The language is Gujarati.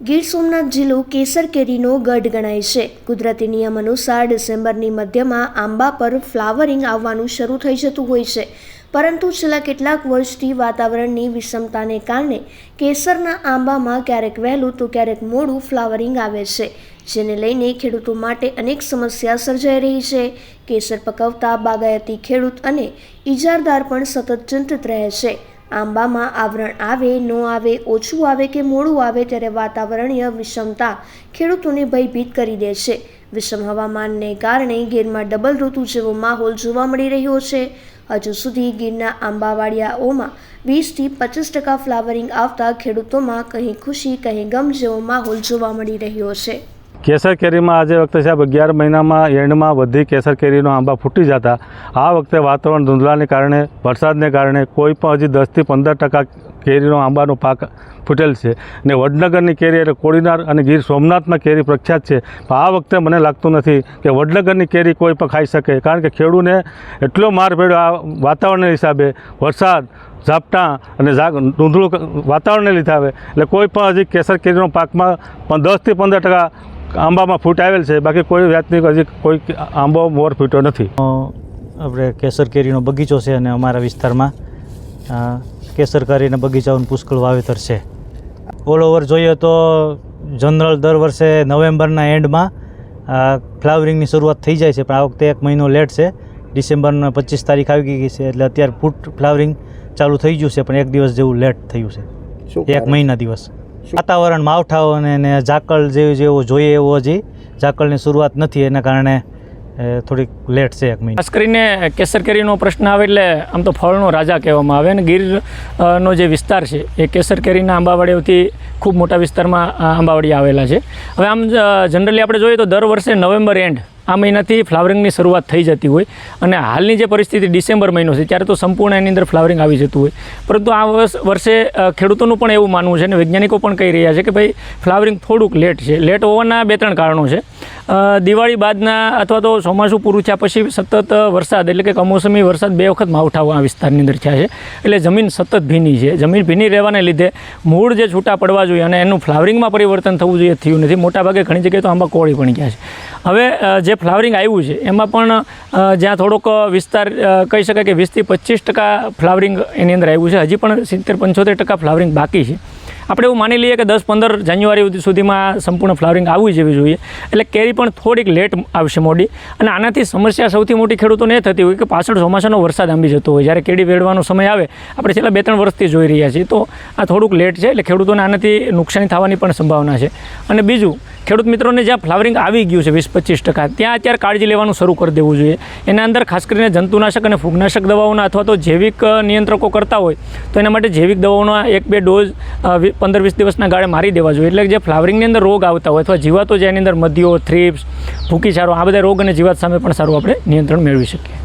ગીર સોમનાથ જિલ્લો કેસર કેરીનો ગઢ ગણાય છે. કુદરતી નિયમ અનુસાર ડિસેમ્બરની મધ્યમાં આંબા પર ફ્લાવરિંગ આવવાનું શરૂ થઈ જતું હોય છે. પરંતુ છેલ્લા કેટલાક વર્ષથી વાતાવરણની વિષમતાને કારણે કેસરના આંબામાં ક્યારેક વહેલું તો ક્યારેક મોડું ફ્લાવરિંગ આવે છે. જેને લઈને ખેડૂતો માટે અનેક સમસ્યા સર્જાઈ રહી છે. કેસર પકવતા બાગાયતી ખેડૂત અને ઇજારદાર પણ સતત ચિંતિત રહે છે. આંબામાં આવરણ આવે, ન આવે, ઓછું આવે કે મોડું આવે ત્યારે વાતાવરણીય વિષમતા ખેડૂતોને ભયભીત કરી દે છે. વિષમ હવામાનને કારણે ગીરમાં ડબલ ઋતુ જેવો માહોલ જોવા મળી રહ્યો છે. હજુ સુધી ગીરના આંબાવાડિયાઓમાં વીસથી પચીસ ટકા ફ્લાવરિંગ આવતા ખેડૂતોમાં કંઈ ખુશી, કંઈ ગમ જેવો માહોલ જોવા મળી રહ્યો છે. કેસર કેરીમાં આજે વખતે સાહેબ અગિયાર મહિનામાં એન્ડમાં બધી કેસર કેરીનો આંબા ફૂટી જતા. આ વખતે વાતાવરણ ધૂંધળાને કારણે, વરસાદને કારણે કોઈ પણ હજી દસથી પંદર ટકા કેરીનો આંબાનો પાક ફૂટેલ છે. ને વડનગરની કેરી એટલે કોડીનાર અને ગીર સોમનાથમાં કેરી પ્રખ્યાત છે. પણ આ વખતે મને લાગતું નથી કે વડનગરની કેરી કોઈ પણ ખાઈ શકે, કારણ કે ખેડૂને એટલો માર પડ્યો આ વાતાવરણના હિસાબે. વરસાદ, ઝાપટા અને ધૂંધળું વાતાવરણને લીધે આવે. એટલે કોઈ પણ હજી કેસર કેરીનો પાકમાં પણ દસથી પંદર ટકા આંબામાં ફૂટ આવેલ છે બાકી કોઈ જાતની હજી કોઈ આંબો મોર ફૂટ્યો નથી. આપણે કેસર કેરીનો બગીચો છે અને અમારા વિસ્તારમાં કેસર કેરીના બગીચાઓનું પુષ્કળ વાવેતર છે. ઓલ ઓવર જોઈએ તો જનરલ દર વર્ષે નવેમ્બરના એન્ડમાં ફ્લાવરિંગની શરૂઆત થઈ જાય છે પણ આ વખતે એક મહિનો લેટ છે. ડિસેમ્બરના પચીસ તારીખ આવી ગઈ છે એટલે અત્યારે ફૂટ ફ્લાવરિંગ ચાલુ થઈ ગયું છે પણ એક દિવસ જેવું લેટ થયું છે. એક મહિના દિવસ. વાતાવરણ માવઠાઓ અને ને ઝાકળ જેવું જેવો જોઈએ એવો હજી ઝાકળની શરૂઆત નથી, એના કારણે થોડીક લેટ છે એક મહિના. ખાસ કરીને કેસર કેરીનો પ્રશ્ન આવે એટલે આમ તો ફળનો રાજા કહેવામાં આવે અને ગીરનો જે વિસ્તાર છે, એ કેસર કેરીના આંબાવાડીઓથી ખૂબ મોટા વિસ્તારમાં આંબાવાડી આવેલા છે. હવે આમ જનરલી આપણે જોઈએ તો દર વર્ષે નવેમ્બર એન્ડ આ મહિનાથી ફ્લાવરિંગની શરૂઆત થઈ જતી હોય અને હાલની જે પરિસ્થિતિ ડિસેમ્બર મહિનો છે, ત્યારે તો સંપૂર્ણ એની અંદર ફ્લાવરિંગ આવી જતું હોય. પરંતુ આ વર્ષ ખેડૂતોનું પણ એવું માનવું છે અને વૈજ્ઞાનિકો પણ કહી રહ્યા છે કે ભાઈ, ફ્લાવરિંગ થોડુંક લેટ છે. લેટ હોવાના બે ત્રણ કારણો છે. દિવાળી બાદના અથવા તો ચોમાસું પૂરું થયા પછી સતત વરસાદ એટલે કે કમોસમી વરસાદ બે વખત માવઠાઓ આ વિસ્તારની અંદર થયા છે. એટલે જમીન સતત ભીની છે. જમીન ભીની રહેવાને લીધે મૂળ જે છૂટા પડવા જોઈએ અને એનું ફ્લાવરિંગમાં પરિવર્તન થવું જોઈએ થયું નથી. મોટાભાગે ઘણી જગ્યાએ તો આંબા કોળી પણ ગયા છે. હવે જે ફ્લાવરિંગ આવ્યું છે, એમાં પણ જ્યાં થોડોક વિસ્તાર કહી શકાય કે વીસથી પચીસ ટકા ફ્લાવરિંગ એની અંદર આવ્યું છે. હજી પણ સિત્તેર પંચોતેર ટકા ફ્લાવરિંગ બાકી છે. આપણે એવું માની લઈએ કે દસ પંદર જાન્યુઆરી સુધી- સુધીમાં સંપૂર્ણ ફ્લાવરિંગ આવવી જવી જોઈએ. એટલે કેરી પણ થોડીક લેટ આવશે મોડી. અને આનાથી સમસ્યા સૌથી મોટી ખેડૂતોને એ થતી હોય કે પાછળ ચોમાસાનો વરસાદ આંબી જતો હોય. જ્યારે કેરી વેડવાનો સમય આવે, આપણે છેલ્લા બે ત્રણ વર્ષથી જોઈ રહ્યા છીએ. તો આ થોડુંક લેટ છે, એટલે ખેડૂતોને આનાથી નુકસાની થવાની પણ સંભાવના છે. અને બીજું, ખેડૂત મિત્રોને જ્યાં ફ્લાવરિંગ આવી ગયું છે વીસ પચીસ ટકા, ત્યાં અત્યારે કાળજી લેવાનું શરૂ કરી દેવું જોઈએ. એના અંદર ખાસ કરીને જંતુનાશક અને ફૂગનાશક દવાઓના અથવા તો જૈવિક નિયંત્રકો કરતા હોય, તો એના માટે જૈવિક દવાઓના એક બે ડોઝ પંદર વીસ દિવસના ગાળે મારી દેવા જોઈએ. એટલે જે ફ્લાવરિંગની અંદર રોગ આવતા હોય અથવા જીવાતો જેની અંદર મધ્યો થ્રીપ્સ, ભૂકી ચારો, આ બધા રોગ અને જીવાત સામે પણ સારું આપણે નિયંત્રણ મેળવી શકીએ.